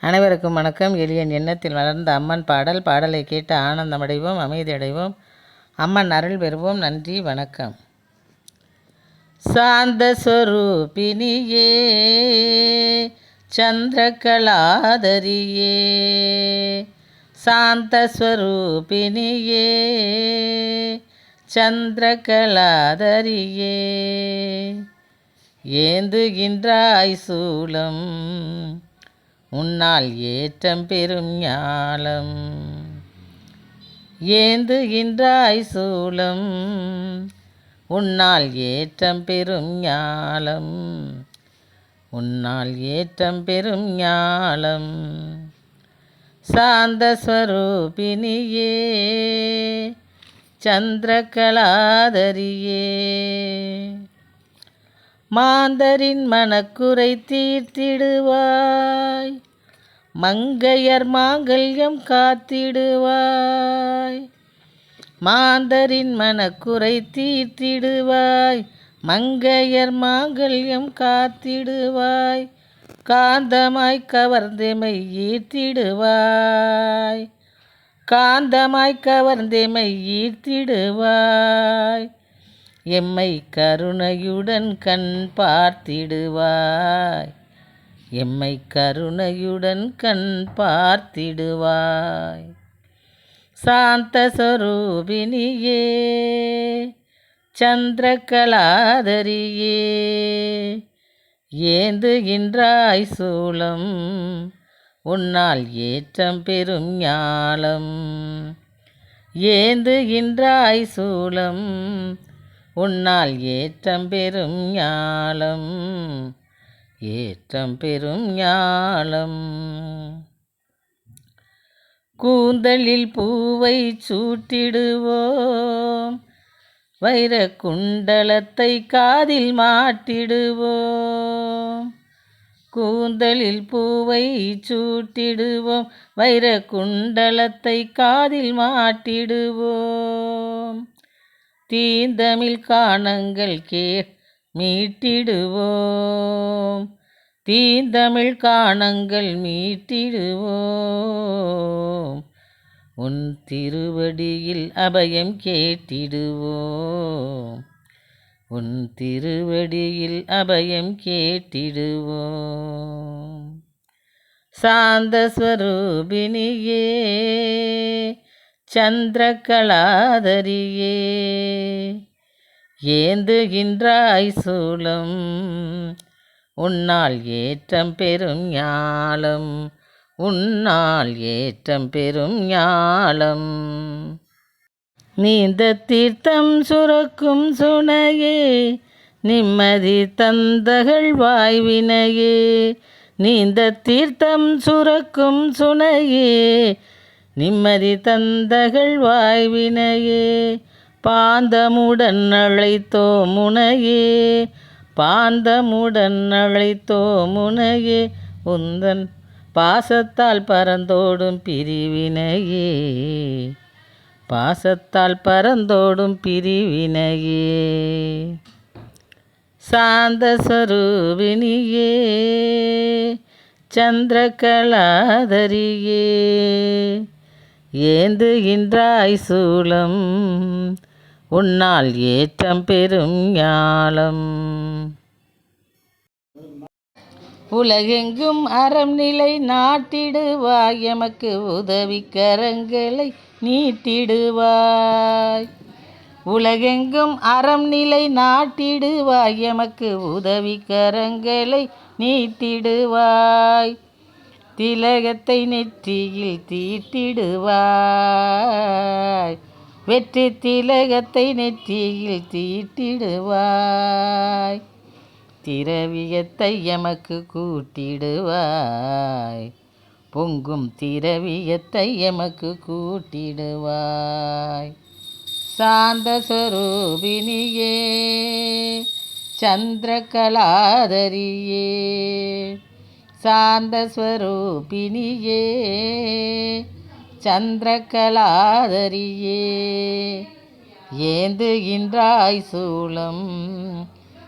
அனைவருக்கும் வணக்கம். எளியன் எண்ணத்தில் வளர்ந்த அம்மன் பாடல் பாடலை கேட்டு ஆனந்தமடைவோம் அமைதியடைவோம். அம்மன் அருள் பெறுவோம். நன்றி வணக்கம். சாந்த சொரூபினியே சந்திரகலாதரியே சாந்த ஸ்வரூபினியே சந்திரகலாதரியே ஏந்துகின்றாய் சூலம். உன்னால் ஏற்றம் பெரும் ஞாலம். ஏந்துகின்றாய் சூலம். உன்னால் ஏற்றம் பெரும் ஞாலம். உன்னால் ஏற்றம் பெரும் ஞாலம். சாந்த ஸ்வரூபினியே சந்திரகலாதரியே. மாந்தரின் மனக்குறை தீர்த்திடுவாய். மங்கையர் மாங்கல்யம் காத்திடுவாய். மாந்தரின் மனக்குறை தீர்த்திடுவாய். மங்கையர் மாங்கல்யம் காத்திடுவாய். காந்தமாய் கவர்ந்தமை ஈர்த்திடுவாய். காந்தமாய் கவர்ந்தமை ஈர்த்திடுவாய். எம்மை கருணையுடன் கண் பார்த்திடுவாய். எம்மை கருணையுடன் கண் பார்த்திடுவாய். சாந்த சொரூபினியே சந்திரகலாதரியே ஏந்துகின்றாய் சூளம் உன்னால் ஏற்றம் பெரும் ஞாலம். ஏந்துகின்றாய் சூளம் உன்னால் ஏற்றம் பெரும் ஞாலம் ஏற்றம் பெரும் ஞாலம். கூந்தலில் பூவை சூட்டிடுவோம் வைர குண்டலத்தை காதில் மாட்டிடுவோம். கூந்தலில் பூவை சூட்டிடுவோம் வைர குண்டலத்தை காதில் மாட்டிடுவோம். தீந்தமிழ் காணங்கள் கேர் மீட்டிடுவோம். தீந்தமிழ் காணங்கள் மீட்டிடுவோம். உன் திருவடியில் அபயம் கேட்டிடுவோம். உன் திருவடியில் அபயம் கேட்டிடுவோம். சாந்த ஸ்வரூபினியே சந்திரகலாதரியே. ஏந்துகின்றாய் சூலம் உன்னால் ஏற்றம் பெரும் ஞாலம் உன்னால் ஏற்றம் பெரும் ஞாலம். நீந்த தீர்த்தம் சுரக்கும் சுனையே நிம்மதி தந்தகள் வாய்வினையே. நீந்த தீர்த்தம் சுரக்கும் சுனையே நிம்மதி தந்தகள் வாய்வினையே பாந்தமுடன் அழைத்தோ முனையே பாந்தமுடன் அழைத்தோ முனையே உந்தன் பாசத்தால் பறந்தோடும் பிரிவினையே. பாசத்தால் பறந்தோடும் பிரிவினையே. சாந்த ஸ்வரூபினியே சந்திரகலாதரியே. ஏந்துகின்றாய் சூலம் உன்னால் ஏற்றம் பெரும் ஞாலம். உலகெங்கும் அறம் நிலை நாட்டிடுவாய் எமக்கு உதவி கரங்களை நீட்டிடுவாய். உலகெங்கும் அறம் நிலை நாட்டிடுவாய் எமக்கு உதவி கரங்களை நீட்டிடுவாய். திலகத்தை நெற்றியில் தீட்டிடுவாய். வெற்றி திலகத்தை நெற்றியில் தீட்டிடுவாய். திரவியத்தை எமக்கு கூட்டிடுவாய். பொங்கும் திரவியத்தை எமக்கு கூட்டிடுவாய். சாந்த சொரூபினியே சந்திரகலாதரியே. சாந்த ஸ்வரூபினியே சந்திரகலாதரியே ஏந்துகின்றாய் சூளம்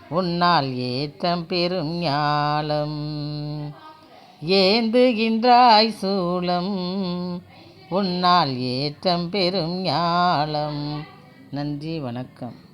உன்னால் ஏற்றம் பெரும் ஞாலம். ஏந்துகின்றாய் சூளம் உன்னால் ஏற்றம் பெறும் ஞாலம். நன்றி வணக்கம்.